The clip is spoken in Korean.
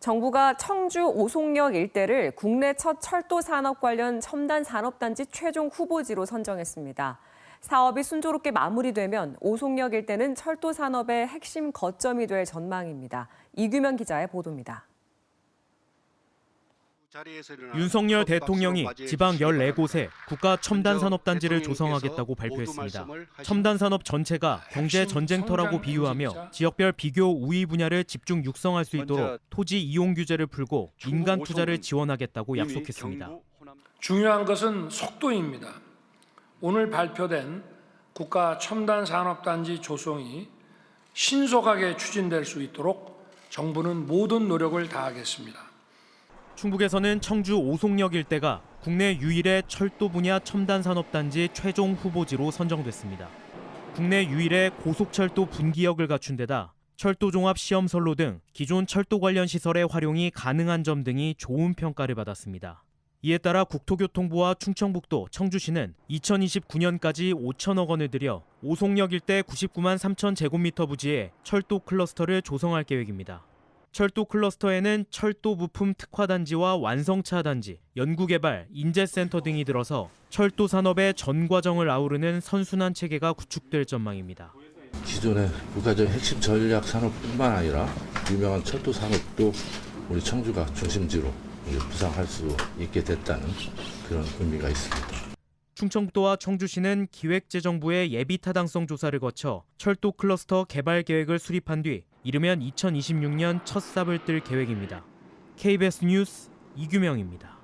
정부가 청주 오송역 일대를 국내 첫 철도 산업 관련 첨단 산업단지 최종 후보지로 선정했습니다. 사업이 순조롭게 마무리되면 오송역 일대는 철도 산업의 핵심 거점이 될 전망입니다. 이규명 기자의 보도입니다. 윤석열 대통령이 지방 14곳에 국가 첨단 산업단지를 조성하겠다고 발표했습니다. 첨단 산업 전체가 경제 전쟁터라고 비유하며 지역별 비교 우위 분야를 집중 육성할 수 있도록 토지 이용 규제를 풀고 민간 투자를 지원하겠다고 약속했습니다. 중요한 것은 속도입니다. 오늘 발표된 국가 첨단 산업단지 조성이 신속하게 추진될 수 있도록 정부는 모든 노력을 다하겠습니다. 충북에서는 청주 오송역 일대가 국내 유일의 철도 분야 첨단 산업단지 최종 후보지로 선정됐습니다. 국내 유일의 고속철도 분기역을 갖춘 데다 철도 종합 시험선로 등 기존 철도 관련 시설의 활용이 가능한 점 등이 좋은 평가를 받았습니다. 이에 따라 국토교통부와 충청북도, 청주시는 2029년까지 5천억 원을 들여 오송역 일대 99만 3천 제곱미터 부지에 철도 클러스터를 조성할 계획입니다. 철도 클러스터에는 철도 부품 특화단지와 완성차 단지, 연구개발, 인재센터 등이 들어서 철도 산업의 전 과정을 아우르는 선순환 체계가 구축될 전망입니다. 기존의 국가적 핵심 전략 산업뿐만 아니라 유명한 철도 산업도 우리 청주가 중심지로 부상할 수 있게 됐다는 그런 의미가 있습니다. 충청북도와 청주시는 기획재정부의 예비 타당성 조사를 거쳐 철도 클러스터 개발 계획을 수립한 뒤 이르면 2026년 첫 삽을 뜰 계획입니다. KBS 뉴스 이규명입니다.